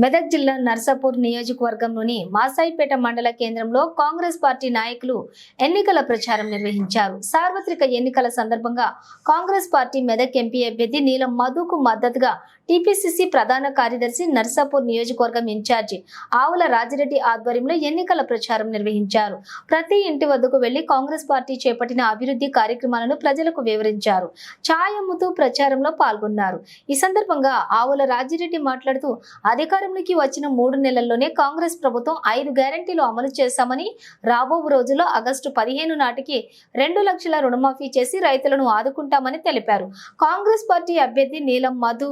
మెదక్ జిల్లా నర్సాపూర్ నియోజకవర్గంలోని మాసాయిపేట మండల కేంద్రంలో కాంగ్రెస్ పార్టీ నాయకులు ఎన్నికల ప్రచారం నిర్వహించారు. సార్వత్రిక ఎన్నికల సందర్భంగా కాంగ్రెస్ పార్టీ మెదక్ ఎంపీ అభ్యర్థి నీలం మధుకు మద్దతుగా టీపీసీసీ ప్రధాన కార్యదర్శి నర్సాపూర్ నియోజకవర్గం ఇన్ఛార్జి ఆవుల రాజిరెడ్డి ఆధ్వర్యంలో ఎన్నికల ప్రచారం నిర్వహించారు. ప్రతి ఇంటి వద్దకు వెళ్ళి కాంగ్రెస్ పార్టీ చేపట్టిన అభివృద్ధి కార్యక్రమాలను ప్రజలకు వివరించారు. ఛాయ్ అమ్ముతూ ప్రచారంలో పాల్గొన్నారు. ఈ సందర్భంగా ఆవుల రాజిరెడ్డి మాట్లాడుతూ అధికారంలోకి వచ్చిన మూడు నెలల్లోనే కాంగ్రెస్ ప్రభుత్వం ఐదు గ్యారంటీలు అమలు చేశామని రాబో రోజుల్లో ఆగస్టు పదిహేను నాటికి రెండు లక్షల రుణమాఫీ చేసి రైతులను ఆదుకుంటామని తెలిపారు. కాంగ్రెస్ పార్టీ అభ్యర్థి నీలం మధు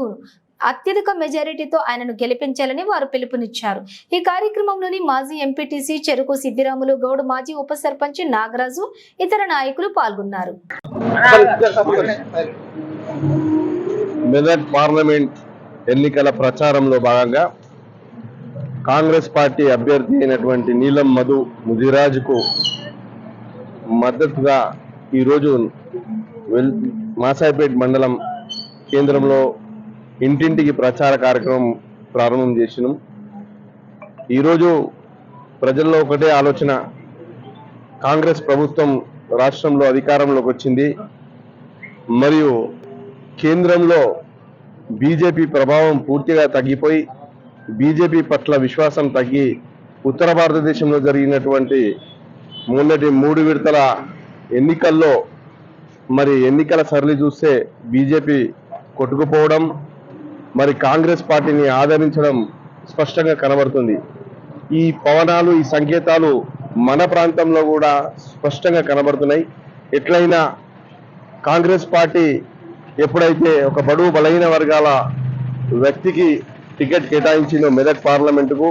అత్యధిక మెజారిటీతో ఆయనను గెలిపించాలని వారు పిలుపునిచ్చారు. ఈ కార్యక్రమంలోని మాజీ ఎంపీటీసీ చెరుకు సిద్దిరాములు గౌడ్ మాజీ ఉప సర్పంచ్ నాగరాజు ఇతర నాయకులు పాల్గొన్నారు. మెదక్ పార్లమెంట్ ఎన్నికల ప్రచారంలో భాగంగా కాంగ్రెస్ పార్టీ అభ్యర్థి అయినటువంటి నీలం మధు ముదిరాజుకు మద్దతుగా ఈరోజు వెల్ మాసాయిపేట్ మండలం కేంద్రంలో ఇంటింటికి ప్రచార కార్యక్రమం ప్రారంభం చేసినాం. ఈరోజు ప్రజల్లో ఒకటే ఆలోచన కాంగ్రెస్ ప్రభుత్వం రాష్ట్రంలో అధికారంలోకి వచ్చింది. మరియు కేంద్రంలో బీజేపీ ప్రభావం పూర్తిగా తగ్గిపోయి బీజేపీ పట్ల విశ్వాసం తగ్గి ఉత్తర భారతదేశంలో జరిగినటువంటి మొన్నటి మూడు విడతల ఎన్నికల్లో మరి ఎన్నికల సరళి చూస్తే బీజేపీ కొట్టుకుపోవడం మరి కాంగ్రెస్ పార్టీని ఆదరించడం స్పష్టంగా కనబడుతుంది. ఈ పవనాలు ఈ సంకేతాలు మన ప్రాంతంలో కూడా స్పష్టంగా కనబడుతున్నాయి. ఎట్లయినా కాంగ్రెస్ పార్టీ ఎప్పుడైతే ఒక బడుగు బలహీన వర్గాల వ్యక్తికి టికెట్ కేటాయించిందో మెదక్ పార్లమెంటుకు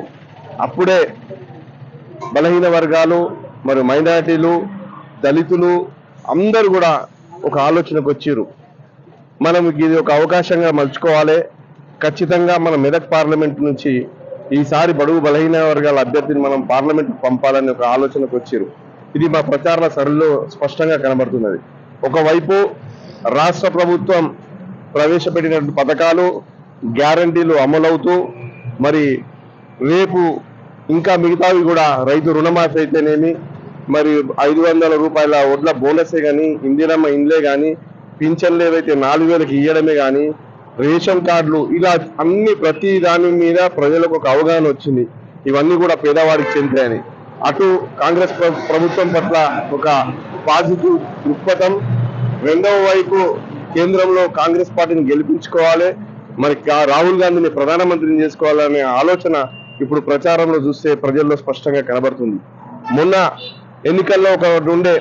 అప్పుడే బలహీన వర్గాలు మరియు మైనారిటీలు దళితులు అందరూ కూడా ఒక ఆలోచనకు వచ్చారు మనం ఇది ఒక అవకాశంగా మలుచుకోవాలి. ఖచ్చితంగా మన మెదక్ పార్లమెంట్ నుంచి ఈసారి బడుగు బలహీన వర్గాల అభ్యర్థిని మనం పార్లమెంట్ పంపాలని ఒక ఆలోచనకు వచ్చారు ఇది మా ప్రచార సరళిలో స్పష్టంగా కనబడుతున్నది. ఒకవైపు రాష్ట్ర ప్రభుత్వం ప్రవేశపెట్టినటువంటి పథకాలు గ్యారంటీలు అమలవుతూ మరి రేపు ఇంకా మిగతావి కూడా రైతు రుణమాఫీ అయితేనేమి మరి ఐదు వందల రూపాయల వడ్ల బోనసే కానీ ఇందిరమ్మ ఇండ్లే కానీ పింఛన్లు ఏవైతే నాలుగు వేలకు ఇవ్వడమే కానీ రేషన్ కార్డులు ఇలా అన్ని ప్రతి దాని మీద ప్రజలకు ఒక అవగాహన వచ్చింది. ఇవన్నీ కూడా పేదవాడికి చెందాయని. అటు కాంగ్రెస్ ప్రభుత్వం పట్ల ఒక పాజిటివ్ దృక్పథం. రెండవ వైపు కేంద్రంలో కాంగ్రెస్ పార్టీని గెలిపించుకోవాలి. మరి రాహుల్ గాంధీని ప్రధానమంత్రిని చేసుకోవాలనే ఆలోచన ఇప్పుడు ప్రచారంలో చూస్తే ప్రజల్లో స్పష్టంగా కనబడుతుంది. మొన్న ఎన్నికల్లో ఒక ఉండే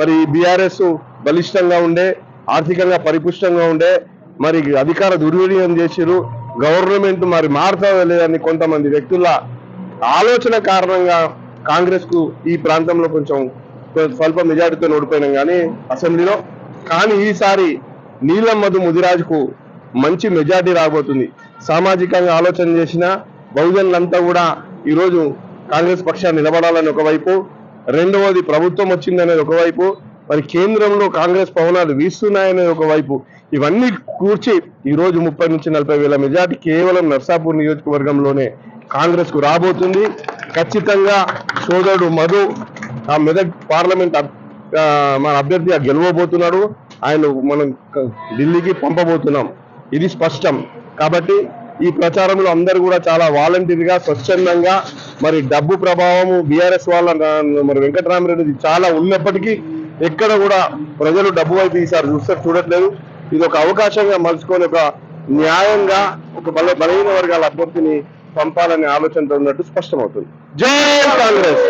మరి బీఆర్ఎస్ బలిష్టంగా ఉండే ఆర్థికంగా పరిపుష్టంగా ఉండే మరి అధికార దుర్వినియోగం చేసిరు గవర్నమెంట్ మరి మారుతుందో లేదని కొంతమంది వ్యక్తుల ఆలోచన కారణంగా కాంగ్రెస్కు ఈ ప్రాంతంలో కొంచెం స్వల్ప మెజారిటీతో ఓడిపోయినాం కానీ అసెంబ్లీలో. కానీ ఈసారి నీలం మధు ముదిరాజుకు మంచి మెజార్టీ రాబోతుంది. సామాజికంగా ఆలోచన చేసిన బహుజనులంతా కూడా ఈరోజు కాంగ్రెస్ పక్షాన్ని నిలబడాలని ఒకవైపు రెండవది ప్రభుత్వం వచ్చిందనేది ఒకవైపు మరి కేంద్రంలో కాంగ్రెస్ పవనాలు వీస్తున్నాయనేది ఒకవైపు ఇవన్నీ కూర్చి ఈరోజు ముప్పై నుంచి నలభై వేల మెజార్టీ కేవలం నర్సాపూర్ నియోజకవర్గంలోనే కాంగ్రెస్కు రాబోతుంది. ఖచ్చితంగా సోదరుడు మధు ఆ మెదక్ పార్లమెంట్ మన అభ్యర్థిగా గెలవబోతున్నాడు. ఆయన మనం ఢిల్లీకి పంపబోతున్నాం. ఇది స్పష్టం. కాబట్టి ఈ ప్రచారంలో అందరూ కూడా చాలా వాలంటీర్గా స్వచ్ఛందంగా మరి డబ్బు ప్రభావము బీఆర్ఎస్ వాళ్ళ మరి వెంకటరామరెడ్డి చాలా ఉన్నప్పటికీ ఎక్కడ కూడా ప్రజలు డబ్బు వైపు ఈసారి చూస్తే చూడట్లేదు. ఇది ఒక అవకాశంగా మలుచుకొని ఒక న్యాయంగా ఒక బల బలహీన వర్గాల అభ్యర్థిని పంపాలనే ఆలోచనతో ఉన్నట్టు స్పష్టమవుతుంది. జై కాంగ్రెస్!